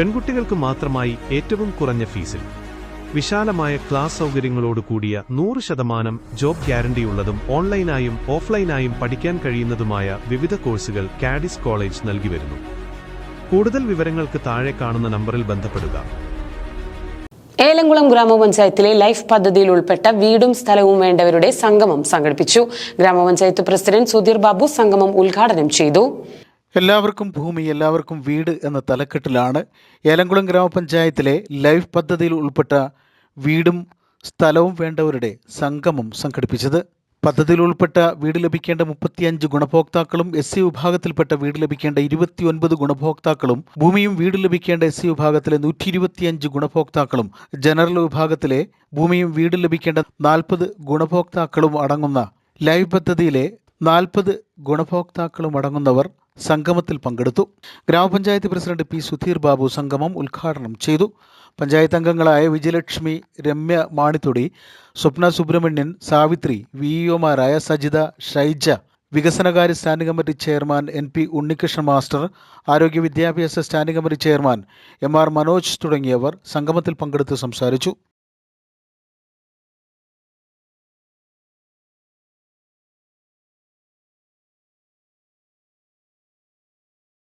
പെൺകുട്ടികൾക്ക് മാത്രമായി ഏറ്റവും കുറഞ്ഞ ഫീസിൽ. വിശാലമായ ക്ലാസ് സൗകര്യങ്ങളോട് കൂടിയ നൂറ് ശതമാനം ജോബ് ഗ്യാരണ്ടിയുള്ളതും ഓൺലൈനായും ഓഫ്ലൈനായും പഠിക്കാൻ കഴിയുന്നതുമായ വിവിധ കോഴ്സുകൾ കാഡിസ് കോളേജ് നൽകി വരുന്നു. കൂടുതൽ വിവരങ്ങൾക്ക് താഴെ കാണുന്ന നമ്പറിൽ ബന്ധപ്പെടുക. ഏലംകുളം ഗ്രാമപഞ്ചായത്തിലെ ലൈഫ് പദ്ധതിയിൽ ഉൾപ്പെട്ട വീടും സ്ഥലവും വേണ്ടവരുടെ സംഗമം സംഘടിപ്പിച്ചു. ഗ്രാമപഞ്ചായത്ത് പ്രസിഡന്റ് സുധീർ ബാബു സംഗമം ഉദ്ഘാടനം ചെയ്തു. എല്ലാവർക്കും ഭൂമി എല്ലാവർക്കും വീട് എന്ന തലക്കെട്ടിലാണ് ഏലംകുളം ഗ്രാമപഞ്ചായത്തിലെ ലൈഫ് പദ്ധതിയിൽ ഉൾപ്പെട്ട വീടും സ്ഥലവും വേണ്ടവരുടെ സംഗമം സംഘടിപ്പിച്ചത്. പദ്ധതിയിൽ ഉൾപ്പെട്ട വീട് ലഭിക്കേണ്ട മുപ്പത്തിയഞ്ച് ഗുണഭോക്താക്കളും എസ് സി വിഭാഗത്തിൽപ്പെട്ട വീട് ലഭിക്കേണ്ട ഇരുപത്തിയൊൻപത് ഗുണഭോക്താക്കളും ഭൂമിയും വീട് ലഭിക്കേണ്ട എസ് സി വിഭാഗത്തിലെ നൂറ്റി ഇരുപത്തിയഞ്ച് ഗുണഭോക്താക്കളും ജനറൽ വിഭാഗത്തിലെ ഭൂമിയും വീട് ലഭിക്കേണ്ട നാൽപ്പത് ഗുണഭോക്താക്കളും അടങ്ങുന്ന ലൈവ് പദ്ധതിയിലെ നാൽപ്പത് ഗുണഭോക്താക്കളും അടങ്ങുന്നവർ സംഗമത്തിൽ പങ്കെടുത്തു. ഗ്രാമപഞ്ചായത്ത് പ്രസിഡന്റ് പി സുധീർ ബാബു സംഗമം ഉദ്ഘാടനം ചെയ്തു. പഞ്ചായത്ത് അംഗങ്ങളായ വിജയലക്ഷ്മി രമ്യ മാണിത്തൊടി സ്വപ്ന സുബ്രഹ്മണ്യൻ സാവിത്രി വി ഇഒമാരായ സജിത ഷൈജ വികസനകാര്യ standing committee chairman N P Unnikrishnan master ആരോഗ്യ വിദ്യാഭ്യാസ standing committee chairman M R Manoj തുടങ്ങിയവർ സംഗമത്തിൽ പങ്കെടുത്ത് സംസാരിച്ചു.